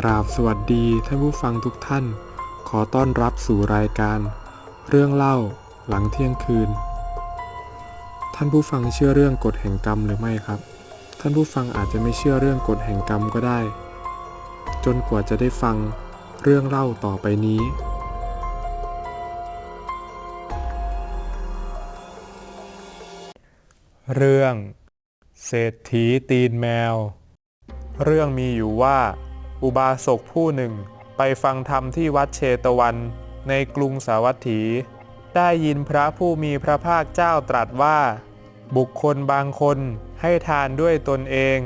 กราบสวัสดีท่านผู้ฟังทุกท่าน ขอต้อนรับสู่รายการ เรื่องเล่าหลังเที่ยงคืน ท่านผู้ฟังเชื่อเรื่องกฎแห่งกรรมหรือไม่ครับ ท่านผู้ฟังอาจจะไม่เชื่อเรื่องกฎแห่งกรรมก็ได้ จนกว่าจะได้ฟังเรื่องเล่าต่อไปนี้ เรื่อง เศรษฐีตีนแมว เรื่องมีอยู่ว่า อุบาสกผู้หนึ่ง ไปฟังธรรมที่วัดเชตวัน ในกรุงสาวัตถี ได้ยินพระผู้มีพระภาคเจ้าตรัสว่า บุคคลบางคนให้ทานด้วยตนเอง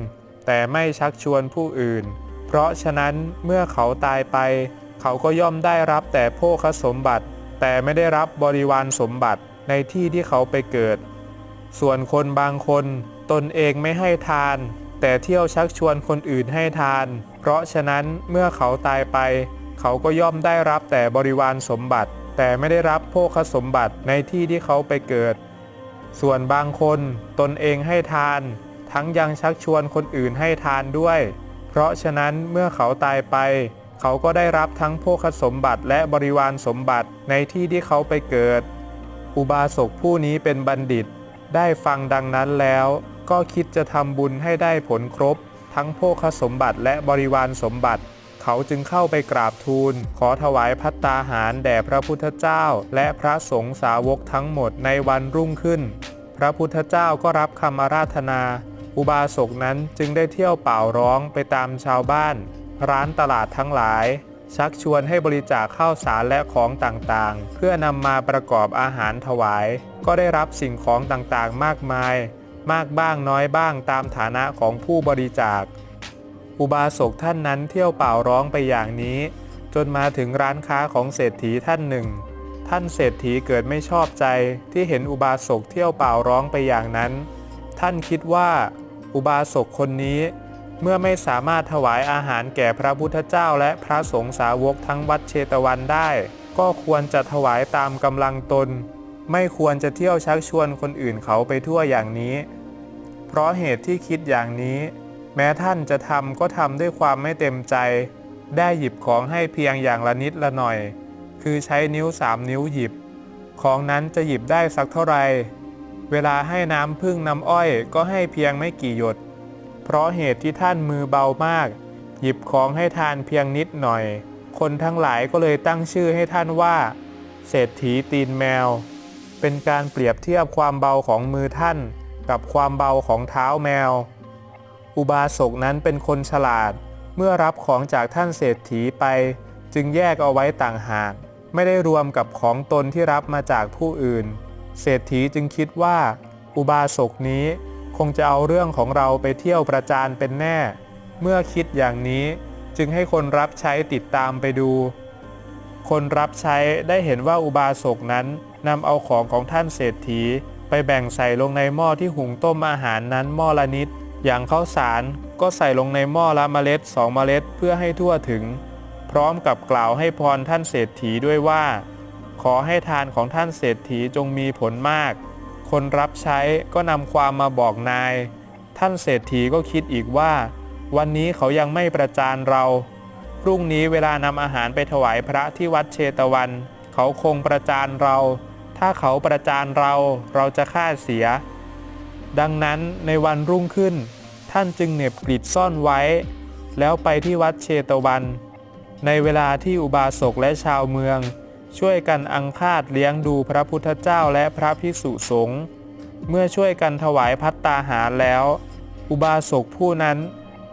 แต่ไม่ชักชวนผู้อื่น เพราะฉะนั้นเมื่อเขาตายไป เขาก็ย่อมได้รับแต่โภคสมบัติ แต่ไม่ได้รับบริวารสมบัติในที่ที่เขาไปเกิด ส่วนคนบางคนตนเองไม่ให้ทาน แต่เที่ยวชักชวนคนอื่นให้ทาน เพราะฉะนั้นเมื่อเขาตายไป เขาก็ย่อมได้รับแต่บริวารสมบัติ แต่ไม่ได้รับโภคสมบัติในที่ที่เขาไปเกิด ส่วนบางคนตนเองให้ทาน ทั้งยังชักชวนคนอื่นให้ทานด้วย เพราะฉะนั้นเมื่อเขาตายไป เขาก็ได้รับทั้งโภคสมบัติและบริวารสมบัติในที่ที่เขาไปเกิด อุบาสกผู้นี้เป็นบัณฑิต ได้ฟังดังนั้นแล้ว ก็คิดจะทำบุญให้ได้ผลครบ ทั้งโภคสมบัติและบริวารสมบัติ เขาจึงเข้าไปกราบทูล ขอถวายพัตตาหารแด่พระพุทธเจ้า และพระสงฆ์สาวกทั้งหมดในวันรุ่งขึ้น พระพุทธเจ้าก็รับคำอาราธนา อุบาสกนั้นจึงได้เที่ยวเป่าร้องไปตามชาวบ้าน ร้านตลาดทั้งหลายชักชวนให้บริจาคข้าวสารและของต่างๆ เพื่อนำมาประกอบอาหารถวาย ก็ได้รับสิ่งของต่างๆ มากมาย มากบ้างน้อยบ้างตามฐานะของผู้บริจาค อุบาสกท่านนั้นเที่ยวเป่าร้องไปอย่างนี้ จนมาถึงร้านค้าของเศรษฐีท่านหนึ่ง ท่านเศรษฐีเกิดไม่ชอบใจที่เห็นอุบาสกเที่ยวเป่าร้องไปอย่างนั้น ท่านคิดว่า อุบาสกคนนี้เมื่อไม่สามารถถวายอาหารแก่พระพุทธเจ้าและพระสงฆ์สาวกทั้งวัดเชตวันได้ ก็ควรจะถวายตามกำลังตน ไม่ควรจะเที่ยวชักชวนคนอื่นเขาไปทั่วอย่างนี้ เพราะเหตุที่คิดอย่างนี้ แม้ท่านจะทำก็ทำด้วยความไม่เต็มใจ ได้หยิบของให้เพียงอย่างละนิดละหน่อย คือใช้นิ้วสามนิ้วหยิบ ของนั้นจะหยิบได้สักเท่าไหร่เวลาให้น้ำพึ่งน้ำอ้อยก็ให้เพียงไม่กี่หยด เพราะเหตุที่ท่านมือเบามาก หยิบของให้ทานเพียงนิดหน่อย คนทั้งหลายก็เลยตั้งชื่อให้ท่านว่า เศรษฐีตีนแมว เป็นการเปรียบเทียบความเบาของมือท่าน กับความเบาของเท้าแมว อุบาสกนั้นเป็นคนฉลาด เมื่อรับของจากท่านเศรษฐีไป จึงแยกเอาไว้ต่างหาก ไม่ได้รวมกับของตนที่รับมาจากผู้อื่น เศรษฐีจึงคิดว่า อุบาสกนี้คงจะเอาเรื่องของเราไปเที่ยวประจานเป็นแน่ เมื่อคิดอย่างนี้จึงให้คนรับใช้ติดตามไปดู คนรับใช้ได้เห็นว่าอุบาสกนั้นนำเอาของของท่านเศรษฐี ไปแบ่งใส่ลงในหม้อที่หุงต้มอาหารนั้นหม้อละนิด อย่างข้าวสารก็ใส่ลงในหม้อละเมล็ดสองเมล็ดเพื่อให้ทั่วถึง พร้อมกับกล่าวให้พรท่านเศรษฐีด้วยว่า ขอให้ทานของท่านเศรษฐีจงมีผลมาก คนรับใช้ก็นำความมาบอกนาย ท่านเศรษฐีก็คิดอีกว่า วันนี้เขายังไม่ประจานเราพรุ่งนี้เวลานำอาหารไปถวายพระที่วัดเชตวัน เขาคงประจานเรา ถ้าเขาประจานเราเราจะฆ่าเสีย ดังนั้นในวันรุ่งขึ้น ท่านจึงเหน็บกริดซ่อนไว้ แล้วไปที่วัดเชตวัน ในเวลาที่อุบาสกและชาวเมือง ช่วยกันอังคาดเลี้ยงดูพระพุทธเจ้าและพระพิสุสงฆ์เมื่อช่วยกันถวายพัตตาหารแล้ว อุบาสกผู้นั้น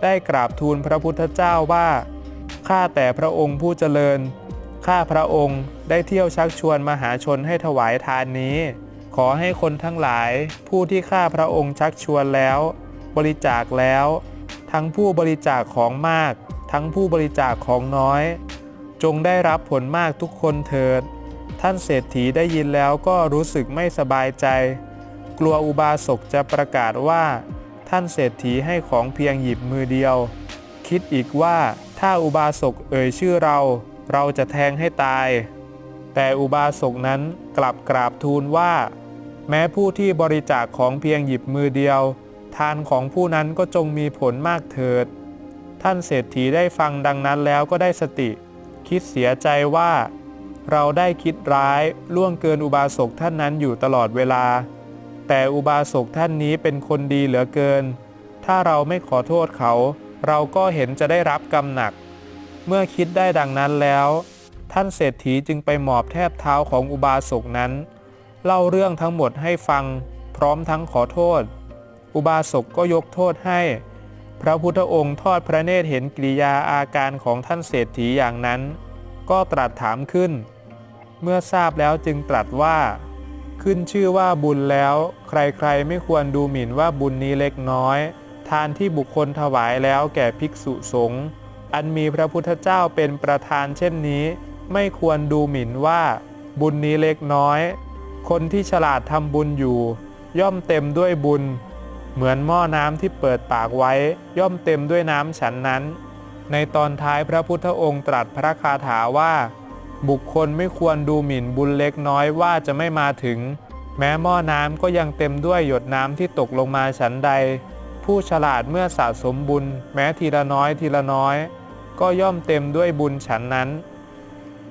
ได้กราบทูลพระพุทธเจ้าว่าข้าแต่พระองค์ผู้เจริญข้าพระองค์ ได้เที่ยวชักชวนมหาชนให้ถวายทานนี้ ขอให้คนทั้งหลายผู้ที่ข้าพระองค์ชักชวนแล้ว บริจาคแล้ว ทั้งผู้บริจาคของมาก ทั้งผู้บริจาคของน้อย จงได้รับผลมากทุกคนเถิด ท่านเศรษฐีได้ยินแล้วก็รู้สึกไม่สบายใจ กลัวอุบาสกจะประกาศว่า ท่านเศรษฐีให้ของเพียงหยิบมือเดียว คิดอีกว่าถ้าอุบาสกเอ่ยชื่อเรา เราจะแทงให้ตาย แต่อุบาสกนั้นกลับกราบทูลว่า แม้ผู้ที่บริจาคของเพียงหยิบมือเดียว ทานของผู้นั้นก็จงมีผลมากเถิด ท่านเศรษฐีได้ฟังดังนั้นแล้วก็ได้สติ คิดเสียใจว่า เราได้คิดร้ายล่วงเกินอุบาสกท่านนั้นอยู่ตลอดเวลา แต่อุบาสกท่านนี้เป็นคนดีเหลือเกิน ถ้าเราไม่ขอโทษเขา เราก็เห็นจะได้รับกรรมหนัก เมื่อคิดได้ดังนั้นแล้ว ท่านเศรษฐีจึงไปหมอบแทบเท้าของอุบาสกนั้น เล่าเรื่องทั้งหมดให้ฟังพร้อมทั้งขอโทษ อุบาสกก็ยกโทษให้ พระพุทธองค์ทอดพระเนตรเห็นกิริยาอาการของท่านเศรษฐีอย่างนั้น ก็ตรัสถามขึ้น เมื่อทราบแล้วจึงตรัสว่า ขึ้นชื่อว่าบุญแล้ว ใครๆไม่ควรดูหมิ่นว่าบุญนี้เล็กน้อย ทานที่บุคคลถวายแล้วแก่ภิกษุสงฆ์อันมีพระพุทธเจ้าเป็นประธานเช่นนี้ ไม่ควรดูหมิ่นว่า บุญนี้เล็กน้อย คนที่ฉลาดทำบุญอยู่ ย่อมเต็มด้วยบุญ เหมือนหม้อน้ำที่เปิดปากไว้ ย่อมเต็มด้วยน้ำฉันนั้น ในตอนท้ายพระพุทธองค์ตรัสพระคาถาว่า บุคคลไม่ควรดูหมิ่นบุญเล็กน้อยว่าจะไม่มาถึง แม้หม้อน้ำก็ยังเต็มด้วยหยดน้ำที่ตกลงมาฉันใด ผู้ฉลาดเมื่อสะสมบุญ แม้ทีละน้อยทีละน้อย ก็ย่อมเต็มด้วยบุญฉันนั้น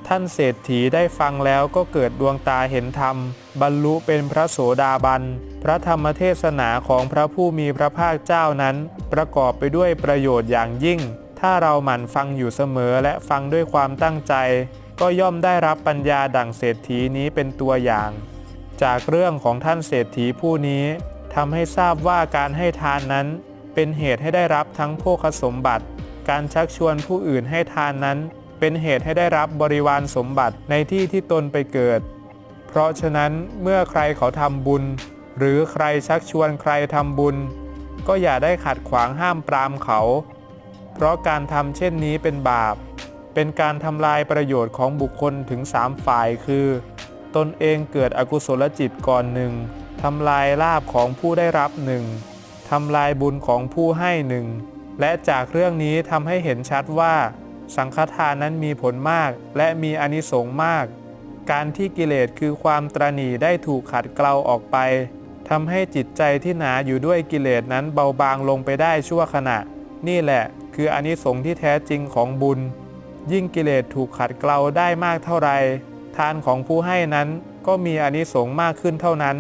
ท่านเศรษฐีได้ฟังแล้วก็เกิดดวงตาเห็นธรรม บรรลุเป็นพระโสดาบัน พระธรรมเทศนาของพระผู้มีพระภาคเจ้านั้น ประกอบไปด้วยประโยชน์อย่างยิ่ง ถ้าเราหมั่นฟังอยู่เสมอและฟังด้วยความตั้งใจ ก็ย่อมได้รับปัญญาดั่งเศรษฐีนี้เป็นตัวอย่าง จากเรื่องของท่านเศรษฐีผู้นี้ทำให้ทราบว่าการให้ทานนั้น เป็นเหตุให้ได้รับทั้งโภคสมบัติ การชักชวนผู้อื่นให้ทานนั้น เป็นเหตุให้ได้รับบริวารสมบัติในที่ที่ตนไปเกิด เพราะฉะนั้นเมื่อใครเขาทำบุญ หรือใครชักชวนใครทำบุญ ก็อย่าได้ขัดขวางห้ามปรามเขา เพราะการทำเช่นนี้เป็นบาป เป็นการทำลายประโยชน์ของบุคคลถึงสามฝ่ายคือ ตนเองเกิดอกุศลจิตก่อนหนึ่งทำลายลาบของผู้ได้รับหนึ่งทำลายบุญของผู้ให้หนึ่งและจากเรื่องนี้ทำให้เห็นชัดว่า สังฆทานนั้นมีผลมากและมีอนิสงส์มาก การที่กิเลสคือความตรณีได้ถูกขัดเกลาออกไปทำให้จิตใจที่หนาอยู่ด้วยกิเลสนั้นเบาบางลงไปได้ชั่วขณะ นี่แหละคืออนิสงส์ที่แท้จริงของบุญ ยิ่งกิเลสถูกขัดเกลาได้มากเท่าไร ทานของผู้ให้นั้นก็มีอนิสงส์มากขึ้นเท่านั้น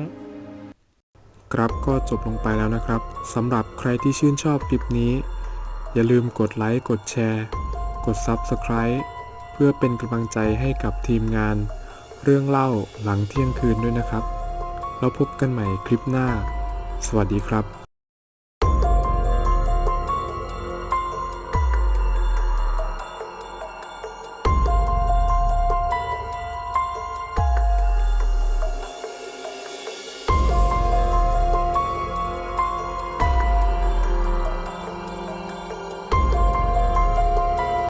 ครับก็จบลงไปแล้วนะครับสำหรับใครที่ชื่นชอบคลิปนี้ อย่าลืมกดไลค์กดแชร์ กด Subscribe เพื่อเป็นกำลังใจให้กับทีมงาน เรื่องเล่าหลังเที่ยงคืนด้วยนะครับ แล้วพบกันใหม่คลิปหน้า สวัสดีครับ